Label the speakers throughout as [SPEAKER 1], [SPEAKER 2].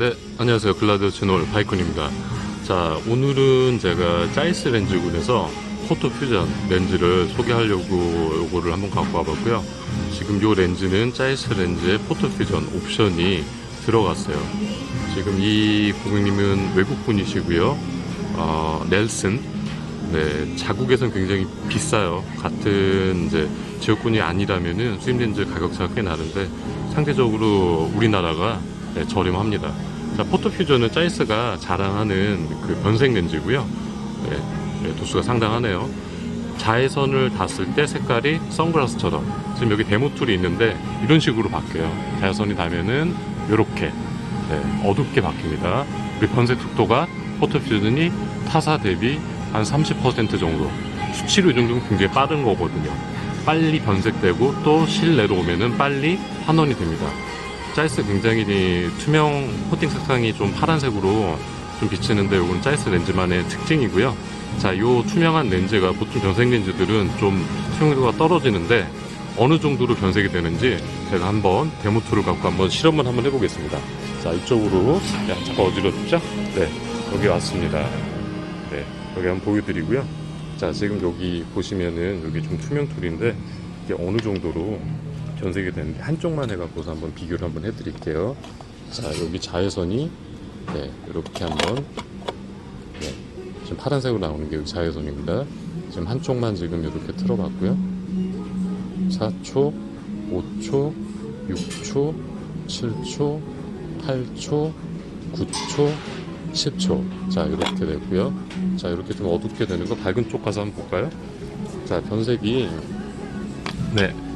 [SPEAKER 1] 네, 안녕하세요. 글라디오 채널 바이콘입니다. 자, 오늘은 제가 짜이스 렌즈군에서 포토 퓨전 렌즈를 소개하려고 요거를 한번 갖고 와봤고요. 지금 요 렌즈는 짜이스 렌즈의 포토 퓨전 옵션이 들어갔어요. 지금 이 고객님은 외국분이시고요. 어, 넬슨. 네, 자국에선 굉장히 비싸요. 같은 이제 지역군이 아니라면은 수입 렌즈 가격 차가 꽤 나는데 상대적으로 우리나라가 네, 저렴합니다. 자, 포토퓨전은 짜이스가 자랑하는 그 변색 렌즈고요. 네, 네, 도수가 상당하네요. 자외선을 닿았을 때 색깔이 선글라스처럼 지금 여기 데모 툴이 있는데 이런 식으로 바뀌어요. 자외선이 닿으면은 이렇게 네, 어둡게 바뀝니다. 그리고 변색 속도가 포토퓨전이 타사 대비 한 30% 정도 수치로 이 정도면 굉장히 빠른 거거든요. 빨리 변색되고 또 실내로 오면은 빨리 환원이 됩니다. 짜이스 굉장히 투명 코팅 색상이 좀 파란색으로 좀 비치는데 이건 짜이스 렌즈만의 특징이고요. 자, 요 투명한 렌즈가 보통 변색 렌즈들은 좀 투명도가 떨어지는데 어느 정도로 변색이 되는지 제가 한번 데모 툴을 갖고 한번 실험을 한번 해보겠습니다. 자, 이쪽으로 야, 잠깐 어지럽죠? 네, 여기 왔습니다. 네, 여기 한번 보여드리고요. 자, 지금 여기 보시면은 여기 좀 투명 툴인데 이게 어느 정도로 변색이 되는데 한쪽만 해갖고서 한번 비교를 한번 해드릴게요. 자, 여기 자외선이 네, 이렇게 한번 네, 지금 파란색으로 나오는 게 여기 자외선입니다. 지금 한쪽만 지금 이렇게 틀어봤고요. 4초, 5초, 6초, 7초, 8초, 9초, 10초. 자, 이렇게 되고요. 자, 이렇게 좀 어둡게 되는 거 밝은 쪽 가서 한번 볼까요? 자, 변색이 네.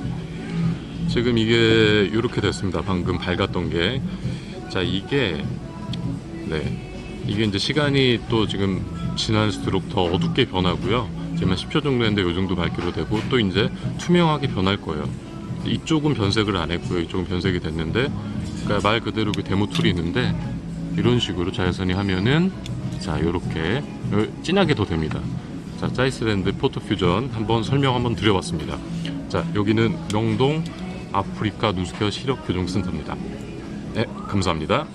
[SPEAKER 1] 지금 이게 이렇게 됐습니다. 방금 밝았던 게. 자, 이게 네. 이게 이제 시간이 또 지금 지날수록 더 어둡게 변하고요. 지금 한 10초 정도 했는데 이 정도 밝기로 되고 또 이제 투명하게 변할 거예요. 이쪽은 변색을 안 했고요. 이쪽은 변색이 됐는데 그러니까 말 그대로 그 데모 툴이 있는데 이런 식으로 자외선이 하면은 자, 요렇게 진하게 더 됩니다. 자, 짜이스랜드 포토퓨전 한번 설명 한번 드려봤습니다. 자, 여기는 명동 아프리카 누스케어 시력 교정 센터입니다. 네, 감사합니다.